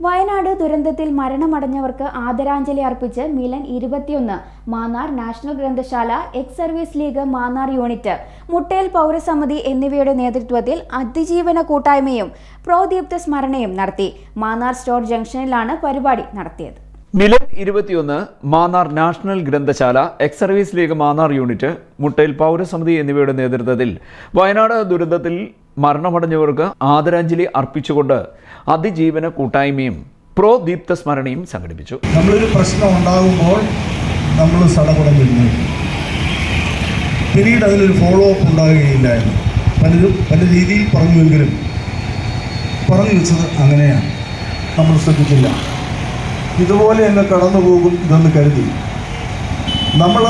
വയനാട് ദുരന്തത്തിൽ മരണമടഞ്ഞവർക്ക് ആദരാഞ്ജലി അർപ്പിച്ച് മിലൻ ഇരുപത്തിയൊന്ന് മാന്നാർ നാഷണൽ ഗ്രന്ഥശാല ex service league Mannar unit Muttel പൗരസമിതി എന്നിവയുടെ നേതൃത്വത്തിൽ അതിജീവന കൂട്ടായ്മയും പ്രോദീപ്ത സ്മരണയും നടത്തി. മാന്നാർ സ്റ്റോർ ജംഗ്ഷനിലാണ് പരിപാടി നടത്തിയത്. മിലൻ ഇരുപത്തിയൊന്ന് മാന്നാർ നാഷണൽ ഗ്രന്ഥശാല ex service league Mannar unit മുട്ടയിൽ പൗരസമിതി എന്നിവയുടെ നേതൃത്വത്തിൽ വയനാട് ദുരന്തത്തിൽ മരണമടഞ്ഞവർക്ക് ആദരാഞ്ജലി അർപ്പിച്ചുകൊണ്ട് അതിജീവന കൂട്ടായ്മയും പ്രോ ദീപ്ത സ്മരണയും സംഘടിപ്പിച്ചു. നമ്മളൊരു പ്രശ്നം ഉണ്ടാകുമ്പോൾ നമ്മൾ സടകുടം പിന്നീട് അതിനൊരു ഫോളോ അപ്പ് ഉണ്ടാകുകയില്ലായിരുന്നു പലരും പല രീതിയിൽ പറഞ്ഞുവെങ്കിലും പറഞ്ഞു വെച്ചത് അങ്ങനെയാണ്. നമ്മൾ ശ്രദ്ധിച്ചില്ല ഇതുപോലെ അങ്ങ് കടന്നു പോകും ഇതെന്ന് കരുതി. നമ്മൾ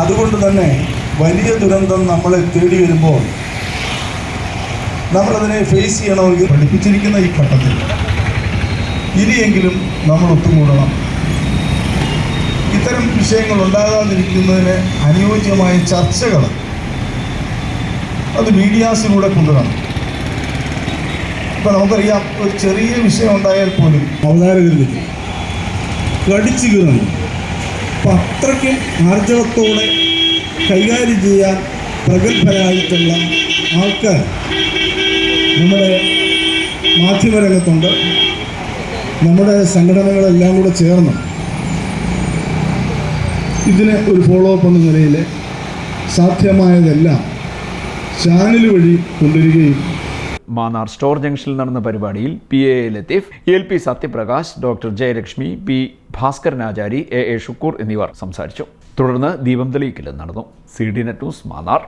അതുകൊണ്ട് തന്നെ വലിയ ദുരന്തം നമ്മളെ തേടി വരുമ്പോൾ നമ്മളതിനെ ഫേസ് ചെയ്യണമെങ്കിൽ പഠിപ്പിച്ചിരിക്കുന്ന ഈ ഘട്ടത്തിൽ ഇനിയെങ്കിലും നമ്മൾ ഒത്തുകൂടണം. ഇത്തരം വിഷയങ്ങൾ ഉണ്ടാകാതിരിക്കുന്നതിന് അനുയോജ്യമായ ചർച്ചകൾ അത് മീഡിയാസിലൂടെ കൊണ്ടുവരണം. ഇപ്പം നമുക്കറിയാം ഒരു ചെറിയ വിഷയം ഉണ്ടായാൽ പോലും അവതാരകരിലേക്ക് കടിച്ചു കീറുന്നു അപ്പം അത്രയ്ക്ക് ആർജവത്തോടെ കൈകാര്യം ചെയ്യാൻ പ്രഗത്ഭരായിട്ടുള്ള ആൾക്കാർ നമ്മുടെ മാധ്യമരംഗത്തുണ്ട്. നമ്മുടെ സംഘടനകളെല്ലാം കൂടെ ചേർന്ന് ഇതിന് ഒരു ഫോളോ അപ്പ് എന്ന നിലയിൽ സാധ്യമായതെല്ലാം ചാനൽ വഴി കൊണ്ടുവരികയും മാന്നാർ സ്റ്റോർ ജംഗ്ഷനിൽ നടന്ന പരിപാടിയിൽ P A Latheef L P Sathyaprakash doctor Jayalakshmi P Bhaskaranachari A A Shukkur എന്നിവർ സംസാരിച്ചു. തുടർന്ന് ദീപം തെളിയിക്കലും നടന്നു. C D net news Mannar.